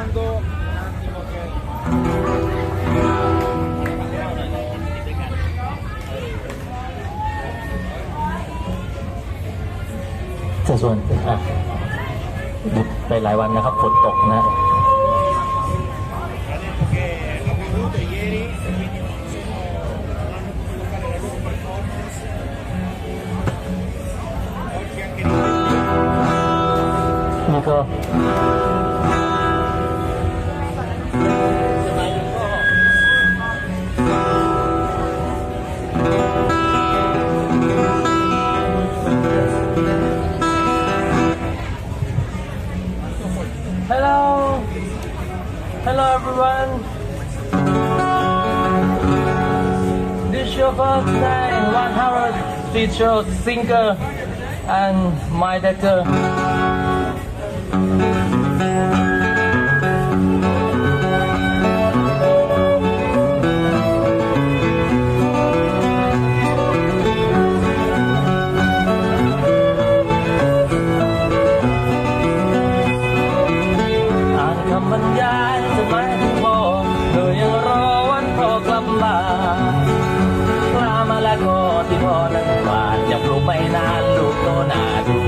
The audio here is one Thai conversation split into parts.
tomando un attimo che สัดส่วนอะหยุดไปหลายวันนะครับฝนตกนะ ha detto Hello. Hello everyone. This is your first day one hour show singer and my director ยายจดหมายถึงพ่อเธอยังรอวันพ่อกลับมาปลามาแล้วก็ที่พ่อนั้นหวานย่าปลูกไม่นานลูกโตหนาดู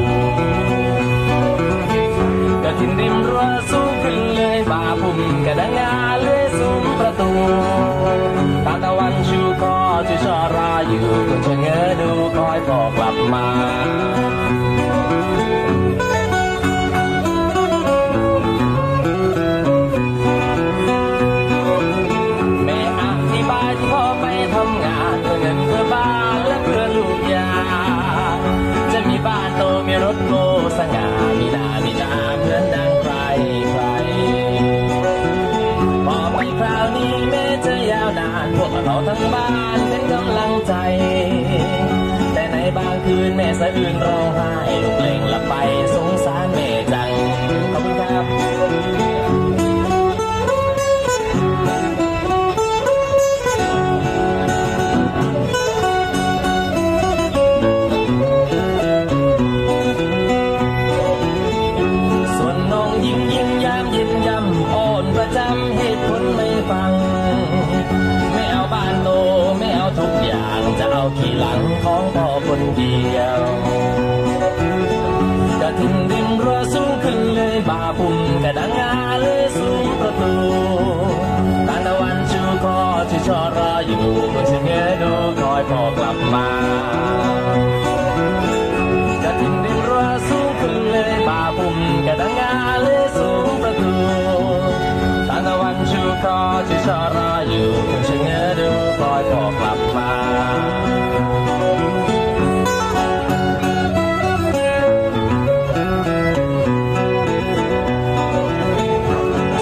กระถินริมรั้วสูงขึ้นเลยบาพุ่มกระดังงาเลยสูงประตูตาตะวันชูคอจะชอรออยู่คนชะเง้อดูคอยพ่อกลับมา สง่ามีหน้ามีตาเหมือนดังใครใครพอไปคราวนี้แม้จะยาวนานพวกเราทั้งบ้านเป็นกำลังใจ แต่ในบางคืนแม่สะอื้นร้องไห้ลูกเล่ง ยิ้มยิ้มยามยิ้มยำอ่อนประจำเหตุผลไม่ฟัง ไม่เอาบ้านโตไม่เอาทุกอย่างจะเอาขี่หลังของพ่อคนเดียวกระทิ้งริมรั้วสูงขึ้นเลยบาปุ่มกระดังงาเลยสูงประตูตานตะวันชูคอที่ชอรออยู่บนเสงเงดูคอยพ่อกลับมา ที่ชอรออยู่คงชะเง้อดูคอยพอกลับมา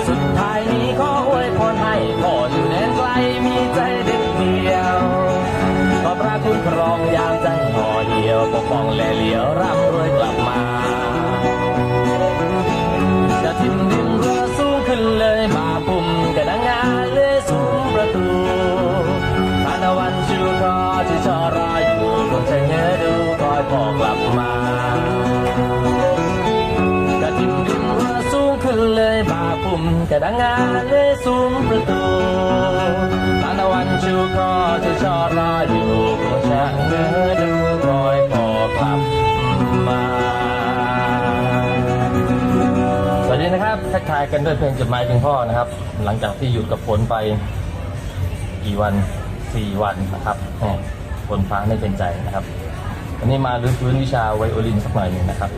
สุดท้ายนี้ขออวยพรให้พ่ออยู่แดนไกลมีใจเด็ดเดียว ขอพระคุณครองยามจังห่อเหี่ยวปกป้องและเหลียวร่ ดังงาเลยสูงประตูตาตะวันชูคอจะชอรออยู่คงจะเงยดูคอยพอกลับมา สวัสดีนะครับทักทายกันด้วยเพลงจดหมายถึงพ่อนะครับ หลังจากที่หยุดกับฝนไปกี่วันสี่วันนะครับฝนฟ้าไม่เป็นใจนะครับ วันนี้มาลื้อฟื้นวิชาไวโอลินสักหน่อยหนึ่งนะครับ